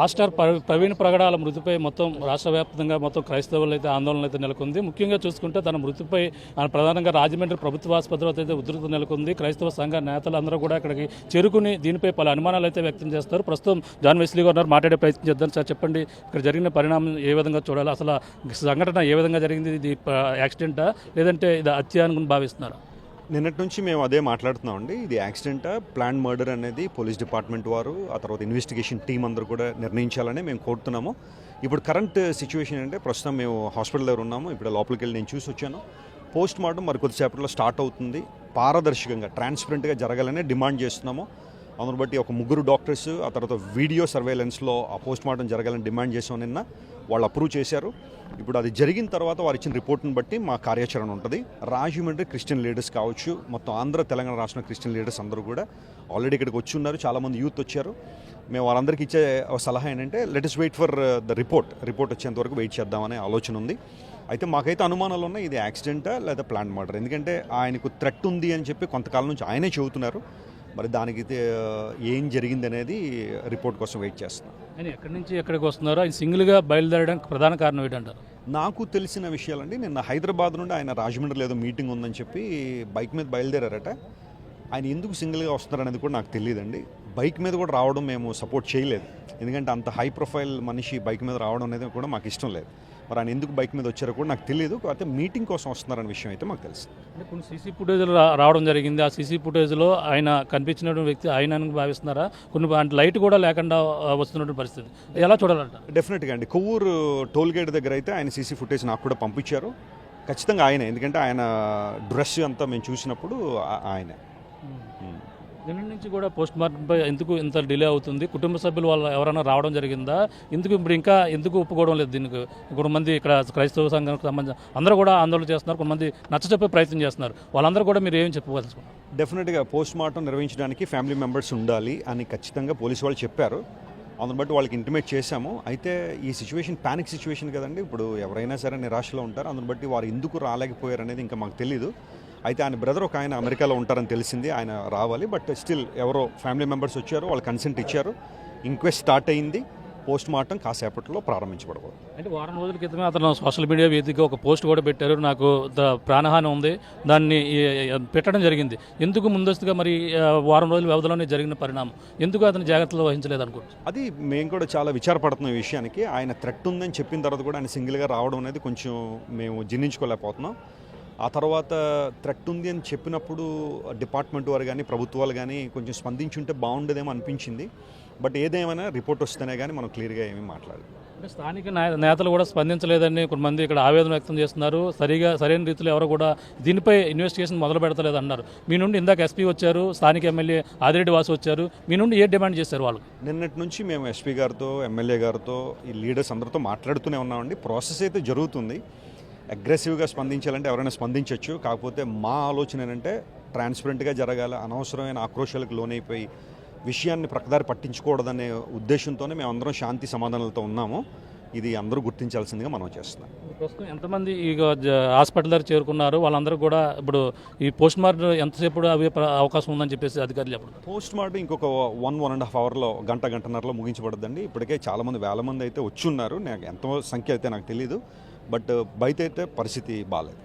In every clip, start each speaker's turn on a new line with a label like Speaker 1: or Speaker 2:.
Speaker 1: Pastor Praveen Pragadala మృతిపై మొత్తం రాష్ట్ర వ్యాప్తంగా మొత్తం క్రైస్తవులు అయితే ఆందోళన అయితే నెలకొంది. ముఖ్యంగా చూసుకుంటే తన మృతిపై ప్రధానంగా రాజమండ్రి ప్రభుత్వ ఆసుపత్రిలో అయితే ఉధృత నెలకొంది. క్రైస్తవ సంఘ నేతలందరూ కూడా ఇక్కడికి చేరుకుని దీనిపై పలు అనుమానాలు అయితే వ్యక్తం చేస్తారు. ప్రస్తుతం జాన్ వెస్లీ గారు మాట్లాడే ప్రయత్నం చేద్దాం సార్. చెప్పండి ఇక్కడ జరిగిన పరిణామం ఏ విధంగా చూడాలి? అసలు సంఘటన ఏ విధంగా జరిగింది? ఇది యాక్సిడెంటా? లేదంటే ఇది హత్య అనుకుని భావిస్తున్నారు?
Speaker 2: నిన్నటి నుంచి మేము అదే మాట్లాడుతున్నామండి. ఇది యాక్సిడెంట్? ప్లాన్ మర్డర్ అనేది పోలీస్ డిపార్ట్మెంట్ వారు ఆ తర్వాత ఇన్వెస్టిగేషన్ టీం అందరూ కూడా నిర్ణయించాలని మేము కోరుతున్నాము. ఇప్పుడు కరెంట్ సిచ్యువేషన్ అంటే ప్రస్తుతం మేము హాస్పిటల్ దగ్గర ఉన్నాము. ఇప్పుడు లోపలికి వెళ్ళి నేను చూసి వచ్చాను. పోస్ట్ మార్టం మరి కొద్దిసేపట్లో స్టార్ట్ అవుతుంది. పారదర్శకంగా ట్రాన్స్పరెంట్గా జరగాలనే డిమాండ్ చేస్తున్నాము. అందును బట్టి ఒక ముగ్గురు డాక్టర్స్ ఆ తర్వాత వీడియో సర్వేలెన్స్లో ఆ పోస్ట్ మార్టం జరగాలని డిమాండ్ చేసాం నిన్న. వాళ్ళు అప్రూవ్ చేశారు. ఇప్పుడు అది జరిగిన తర్వాత వారు ఇచ్చిన రిపోర్ట్ని బట్టి మా కార్యాచరణ ఉంటుంది. రాజమండ్రి క్రిస్టియన్ లీడర్స్ కావచ్చు మొత్తం ఆంధ్ర తెలంగాణ రాష్ట్రం క్రిస్టియన్ లీడర్స్ అందరూ కూడా ఆల్రెడీ ఇక్కడికి వచ్చి ఉన్నారు. చాలామంది యూత్ వచ్చారు. మేము వాళ్ళందరికీ ఇచ్చే సలహా ఏంటంటే latest wait for the report report వచ్చేంత వరకు వెయిట్ చేద్దామనే ఆలోచన ఉంది. అయితే మాకైతే అనుమానాలు ఉన్నాయి ఇది యాక్సిడెంటా లేదా ప్లాన్ మర్డర్? ఎందుకంటే ఆయనకు థ్రెట్ ఉంది అని చెప్పి కొంతకాలం నుంచి ఆయనే చెబుతున్నారు. మరి దానికి ఏం జరిగింది అనేది రిపోర్ట్ కోసం వెయిట్ చేస్తున్నాం.
Speaker 1: ఆయన ఎక్కడి నుంచి ఎక్కడికి వస్తున్నారో ఆయన సింగిల్గా బయలుదేరడానికి ప్రధాన కారణం ఏంటంటారు?
Speaker 2: నాకు తెలిసిన విషయాలండి నిన్న హైదరాబాద్ నుండి ఆయన రాజమండ్రిలో ఏదో మీటింగ్ ఉందని చెప్పి బైక్ మీద బయలుదేరారట. ఆయన ఎందుకు సింగిల్గా వస్తున్నారు అనేది కూడా నాకు తెలియదండి. బైక్ మీద కూడా రావడం మేము సపోర్ట్ చేయలేదు. ఎందుకంటే అంత హై ప్రొఫైల్ మనిషి బైక్ మీద రావడం అనేది కూడా మాకు ఇష్టం లేదు. మరి ఆయన ఎందుకు బైక్ మీద వచ్చారో కూడా నాకు తెలియదు అయితే మీటింగ్ కోసం వస్తున్నారనే విషయం అయితే మాకు తెలుసు.
Speaker 1: అంటే కొన్ని సీసీ ఫుటేజ్లు రావడం జరిగింది. ఆ సీసీ ఫుటేజ్లో ఆయన కనిపించిన వ్యక్తి ఆయన భావిస్తున్నారా? కొన్ని అంటే లైట్ కూడా లేకుండా వస్తున్నటువంటి పరిస్థితి. ఎలా చూడాలంట?
Speaker 2: డెఫినెట్గా అండి. కొవ్వూరు టోల్ గేట్ దగ్గర అయితే ఆయన సీసీ ఫుటేజ్ నాకు కూడా పంపించారు. ఖచ్చితంగా ఆయనే. ఎందుకంటే ఆయన డ్రెస్ అంతా మేము చూసినప్పుడు ఆయనే.
Speaker 1: నిన్న నుంచి కూడా పోస్ట్ మార్టంపై ఎందుకు ఇంత డిలే అవుతుంది? కుటుంబ సభ్యులు వాళ్ళు ఎవరైనా రావడం జరిగిందా? ఎందుకు ఇప్పుడు ఇంకా ఎందుకు ఒప్పుకోవడం లేదు దీనికి? కొంతమంది ఇక్కడ క్రైస్తవ సంఘానికి సంబంధించిన అందరూ కూడా ఆందోళన చేస్తున్నారు. కొంతమంది నచ్చచెప్పే ప్రయత్నం చేస్తున్నారు. వాళ్ళందరూ కూడా మీరు ఏం చెప్పుకోవాల్సుకున్నారు
Speaker 2: డెఫినెట్గా పోస్ట్ మార్టం నిర్వహించడానికి ఫ్యామిలీ మెంబర్స్ ఉండాలి అని ఖచ్చితంగా పోలీసు వాళ్ళు చెప్పారు. అందుని బట్టి వాళ్ళకి ఇంటిమేట్ చేశాము. అయితే ఈ సిచ్యువేషన్ ప్యానిక్ సిచ్యువేషన్ కదండి. ఇప్పుడు ఎవరైనా సరే నిరాశలో ఉంటారు. అందుని బట్టి వారు ఎందుకు రాలేకపోయారు అనేది ఇంకా మాకు తెలియదు అయితే ఆయన బ్రదర్ ఒక ఆయన అమెరికాలో ఉంటారని తెలిసింది. ఆయన రావాలి బట్ స్టిల్ ఎవరో ఫ్యామిలీ మెంబర్స్ వచ్చారు వాళ్ళు కన్సెంట్ ఇచ్చారు. ఇంక్వెస్ట్ స్టార్ట్ అయింది. పోస్ట్ మార్టం కాసేపట్లో ప్రారంభించబడబోదు.
Speaker 1: అంటే వారం రోజుల క్రితమే అతను సోషల్ మీడియా వేదికగా ఒక పోస్ట్ కూడా పెట్టారు. నాకు ప్రాణహాని ఉంది. దాన్ని పెట్టడం జరిగింది. ఎందుకు ముందస్తుగా మరి వారం రోజుల వ్యవధిలోనే జరిగిన పరిణామం? ఎందుకు అతను జాగ్రత్తలు వహించలేదు అనుకుంటున్నాను
Speaker 2: అది మేము కూడా చాలా విచారపడుతున్నాం ఈ విషయానికి. ఆయన థ్రెట్ ఉందని చెప్పిన తర్వాత కూడా ఆయన సింగిల్గా రావడం అనేది కొంచెం మేము జీర్ణించుకోలేకపోతున్నాం. ఆ తర్వాత థ్రెట్ ఉంది అని చెప్పినప్పుడు డిపార్ట్మెంట్ వారు కానీ ప్రభుత్వాలు కానీ కొంచెం స్పందించుంటే బాగుండేదేమో అనిపించింది. బట్ ఏదేమైనా రిపోర్ట్ వస్తేనే కానీ మనం క్లియర్గా ఏమీ మాట్లాడలేదు.
Speaker 1: అంటే స్థానిక నేతలు కూడా స్పందించలేదని కొంతమంది ఇక్కడ ఆవేదన వ్యక్తం చేస్తున్నారు. సరిగా సరైన రీతిలో ఎవరు కూడా దీనిపై ఇన్వెస్టిగేషన్ మొదలు పెడతలేదు అన్నారు మీ నుండి ఇందాక ఎస్పీ వచ్చారు స్థానిక ఎమ్మెల్యే ఆదిరెడ్డి వాసు వచ్చారు. మీ నుండి ఏ డిమాండ్ చేశారు వాళ్ళు
Speaker 2: నిన్నటి నుంచి మేము ఎస్పీ గారితో ఎమ్మెల్యే గారితో ఈ లీడర్స్ అందరితో మాట్లాడుతూనే ఉన్నామండి. ప్రాసెస్ అయితే జరుగుతుంది. అగ్రెసివ్గా స్పందించాలంటే ఎవరైనా స్పందించవచ్చు కాకపోతే మా ఆలోచన ఏంటంటే ట్రాన్స్పరెంట్గా జరగాలి అనవసరమైన ఆక్రోశాలకు లోనైపోయి విషయాన్ని ప్రక్కదారి పట్టించకూడదనే ఉద్దేశంతోనే మేము అందరం శాంతి సమాధానాలతో ఉన్నాము. ఇది అందరూ గుర్తించాల్సిందిగా మనం చేస్తున్నాం.
Speaker 1: ప్రస్తుతం ఎంతమంది ఈ హాస్పిటల్ దగ్గర చేరుకున్నారు? వాళ్ళందరూ కూడా ఇప్పుడు ఈ పోస్ట్ మార్టం ఎంతసేపు అవి అవకాశం ఉందని చెప్పేసి అధికారులు చెప్పడం
Speaker 2: పోస్ట్ మార్టం ఇంకొక వన్ వన్ అండ్ హాఫ్ అవర్లో గంట గంటన్నరలో ముగించబడద్దండి ఇప్పటికే చాలామంది వేల మంది అయితే వచ్చి ఉన్నారు. నాకు ఎంతో సంఖ్య అయితే నాకు తెలియదు బట్ బయట అయితే పరిస్థితి బాగాలేదు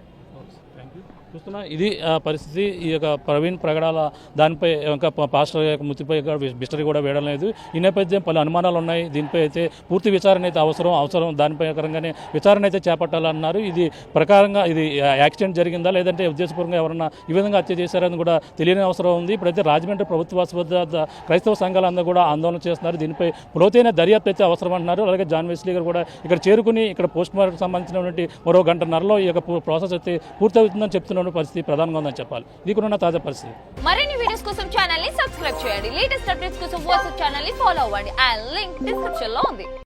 Speaker 1: చూస్తున్నా ఇది ఆ, పరిస్థితి ఈ యొక్క ప్రవీణ్ ప్రగడాల దానిపై ఇంకా పాస్టర్ యొక్క మృతిపై బిస్టరీ మిస్టరీ కూడా వేయడం లేదు. ఈ నేపథ్యం పలు అనుమానాలు ఉన్నాయి. దీనిపై అయితే పూర్తి విచారణ అయితే అవసరం అవసరం. దానిపై రకంగానే విచారణ అయితే చేపట్టాలన్నారు. ఇది ప్రకారంగా ఇది యాక్సిడెంట్ జరిగిందా లేదంటే ఉద్దేశపూర్వకంగా ఎవరన్నా ఈ విధంగా హత్య చేశారని కూడా తెలియని అవసరం ఉంది. ఇప్పుడైతే రాజమండ్రి ప్రభుత్వ ఆసుపత్రి క్రైస్తవ సంఘాలందరూ కూడా ఆందోళన చేస్తున్నారు. దీనిపై లోతైన దర్యాప్తు అయితే అవసరం అంటున్నారు. అలాగే జాన్ వెస్లీ గారు కూడా ఇక్కడ చేరుకుని ఇక్కడ పోస్ట్ మార్టం సంబంధించినటువంటి మరో గంటన్నరలో ఈ యొక్క ప్రాసెస్ అయితే పూర్తవుతుందని చెప్తున్న పరిస్థితి ప్రధానంగా ఉందని చెప్పాలి. ఇది కూడా ఉన్న తాజా పరిస్థితి.
Speaker 3: మరిన్ని వీడియోస్ కోసం ఛానల్ని సబ్స్క్రైబ్ చేయండి. లేటెస్ట్ అప్డేట్స్ కోసం వాట్సాప్ ఛానల్ని ఫాలో అవ్వండి. అండ్ లింక్ డిస్క్రిప్షన్లో ఉంది.